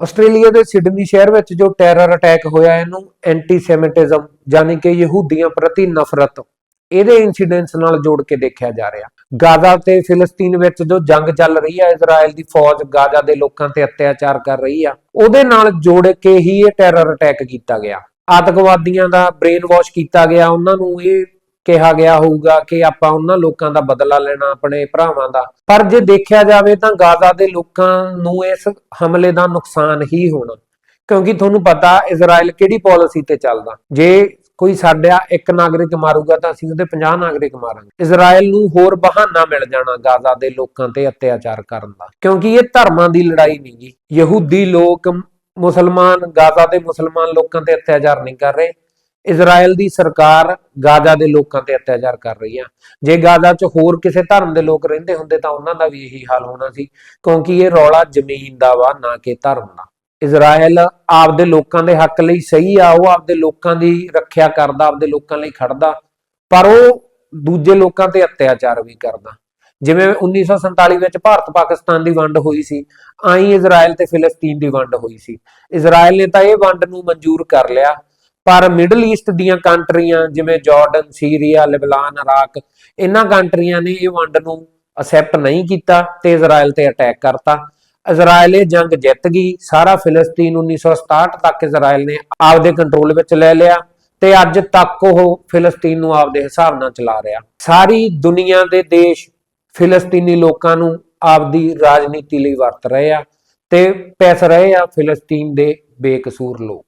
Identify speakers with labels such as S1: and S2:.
S1: Australia ਦੇ Sydney ਸ਼ਹਿਰ ਵਿੱਚ ਜੋ ਟੈਰਰ ਅਟੈਕ ਹੋਇਆ, ਇਹਨੂੰ ਐਂਟੀਸੈਮਿਟਿਜ਼ਮ ਯਾਨੀ ਕਿ ਯਹੂਦੀਆਂ ਪ੍ਰਤੀ ਨਫ਼ਰਤ, ਇਹਦੇ ਇਨਸੀਡੈਂਟਸ ਨਾਲ ਜੋੜ ਕੇ ਦੇਖਿਆ ਜਾ ਰਿਹਾ। ਗਾਜ਼ਾ ਤੇ ਫਿਲਸਤੀਨ ਵਿੱਚ ਜੋ ਜੰਗ ਚੱਲ ਰਹੀ ਹੈ ਇਜ਼ਰਾਈਲ ਦੀ ਫੌਜ ਗਾਜ਼ਾ ਦੇ ਲੋਕਾਂ ਤੇ ਅਤਿਆਚਾਰ ਕਰ ਰਹੀ ਆ, ਉਹਦੇ ਨਾਲ ਜੋੜ ਕੇ ਹੀ ਇਹ ਟੈਰਰ ਅਟੈਕ ਕੀਤਾ ਗਿਆ। ਆਤੰਕਵਾਦੀਆਂ ਦਾ ਬ੍ਰੇਨ ਵਾਸ਼ ਕੀਤਾ ਗਿਆ, ਉਹਨਾਂ ਨੂੰ ਇਹ ਕਿਹਾ ਗਿਆ ਹੋਊਗਾ ਕਿ ਆਪਾਂ ਉਹਨਾਂ ਲੋਕਾਂ ਦਾ ਬਦਲਾ ਲੈਣਾ, ਆਪਣੇ ਭਰਾਵਾਂ ਦਾ। ਪਰ ਜੇ ਦੇਖਿਆ ਜਾਵੇ ਤਾਂ ਗਾਜ਼ਾ ਦੇ ਲੋਕਾਂ ਨੂੰ ਇਸ ਹਮਲੇ ਦਾ ਨੁਕਸਾਨ ਹੀ ਹੋਣਾ। ਕਿਉਂਕਿ ਤੁਹਾਨੂੰ ਪਤਾ ਇਜ਼ਰਾਈਲ ਕਿਹੜੀ ਪਾਲਿਸੀ ਤੇ ਚੱਲਦਾ। ਜੇ ਕੋਈ ਸਾਡਾ ਇੱਕ ਨਾਗਰਿਕ ਮਾਰੂਗਾ ਤਾਂ ਅਸੀਂ ਉਹਦੇ 50 ਨਾਗਰਿਕ ਮਾਰਾਂਗੇ। ਇਜ਼ਰਾਈਲ ਨੂੰ ਹੋਰ ਬਹਾਨਾ ਮਿਲ ਜਾਣਾ ਗਾਜ਼ਾ ਦੇ ਲੋਕਾਂ ਤੇ ਅਤਿਆਚਾਰ ਕਰਨ ਦਾ। ਕਿਉਂਕਿ ਇਹ ਧਰਮਾਂ ਦੀ ਲੜਾਈ ਨਹੀਂ ਗੀ। ਯਹੂਦੀ ਲੋਕ ਮੁਸਲਮਾਨ, ਗਾਜ਼ਾ ਦੇ ਮੁਸਲਮਾਨ ਲੋਕਾਂ ਤੇ ਅਤਿਆਚਾਰ ਨਹੀਂ ਕਰ ਰਹੇ। ਇਜ਼ਰਾਈਲ ਦੀ ਸਰਕਾਰ ਗਾਜ਼ਾ ਦੇ ਲੋਕਾਂ ਤੇ ਅਤਿਆਚਾਰ ਕਰ ਰਹੀ ਆ ਜੇ ਗਾਜ਼ਾ 'ਚ ਹੋਰ ਕਿਸੇ ਧਰਮ ਦੇ ਲੋਕ ਰਹਿੰਦੇ ਹੁੰਦੇ ਤਾਂ ਉਹਨਾਂ ਦਾ ਵੀ ਇਹੀ ਹਾਲ ਹੋਣਾ ਸੀ, ਕਿਉਂਕਿ ਇਹ ਰੌਲਾ ਜ਼ਮੀਨ ਦਾ ਵਾ, ਨਾ ਕਿ ਧਰਮ ਦਾ। ਇਜ਼ਰਾਈਲ ਆਪਦੇ ਲੋਕਾਂ ਦੇ ਹੱਕ ਲਈ ਸਹੀ ਆ, ਉਹ ਆਪਦੇ ਲੋਕਾਂ ਦੀ ਰੱਖਿਆ ਕਰਦਾ, ਆਪਦੇ ਲੋਕਾਂ ਲਈ ਖੜਦਾ, ਪਰ ਉਹ ਦੂਜੇ ਲੋਕਾਂ ਤੇ ਅਤਿਆਚਾਰ ਵੀ ਕਰਦਾ। ਜਿਵੇਂ 1947 ਵਿੱਚ ਭਾਰਤ ਪਾਕਿਸਤਾਨ ਦੀ ਵੰਡ ਹੋਈ ਸੀ, ਆਈ ਇਜ਼ਰਾਈਲ ਤੇ ਫਿਲਸਤੀਨ ਦੀ ਵੰਡ ਹੋਈ ਸੀ। ਇਜ਼ਰਾਈਲ ਨੇ ਤਾਂ ਇਹ ਵੰਡ ਨੂੰ ਮਨਜ਼ੂਰ ਕਰ ਲਿਆ। ਪਰ ਮਿਡਲ ਈਸਟ ਦੀਆਂ ਕੰਟਰੀਆਂ ਜਿਵੇਂ ਜਾਰਡਨ ਸੀਰੀਆ ਲਿਬਨਾਨ ਇਰਾਕ ਇਹਨਾਂ ਕੰਟਰੀਆਂ ਨੇ ਇਹ ਵੰਡ ਨੂੰ ਅਸੈਪਟ ਨਹੀਂ ਕੀਤਾ ਤੇ ਇਜ਼ਰਾਈਲ ਤੇ ਅਟੈਕ ਕਰਤਾ। ਇਜ਼ਰਾਈਲ ਇਹ ਜੰਗ ਜਿੱਤ ਗਈ। ਸਾਰਾ ਫਿਲਸਤੀਨ 1967 ਤੱਕ ਇਜ਼ਰਾਈਲ ਨੇ ਆਪਦੇ ਕੰਟਰੋਲ ਵਿੱਚ ਲੈ ਲਿਆ ਤੇ ਅੱਜ ਤੱਕ ਉਹ ਫਿਲਸਤੀਨ ਨੂੰ ਆਪਦੇ ਹਿਸਾਬ ਨਾਲ ਚਲਾ ਰਿਹਾ। ਸਾਰੀ ਦੁਨੀਆ ਦੇ ਦੇਸ਼ ਫਿਲਸਤੀਨੀ ਲੋਕਾਂ ਨੂੰ ਆਪਦੀ ਰਾਜਨੀਤੀ ਲਈ ਵਰਤ ਰਹੇ ਆ ਤੇ ਪੈਸ ਰਹੇ ਆ ਫਿਲਸਤੀਨ ਦੇ ਬੇਕਸੂਰ ਲੋਕ।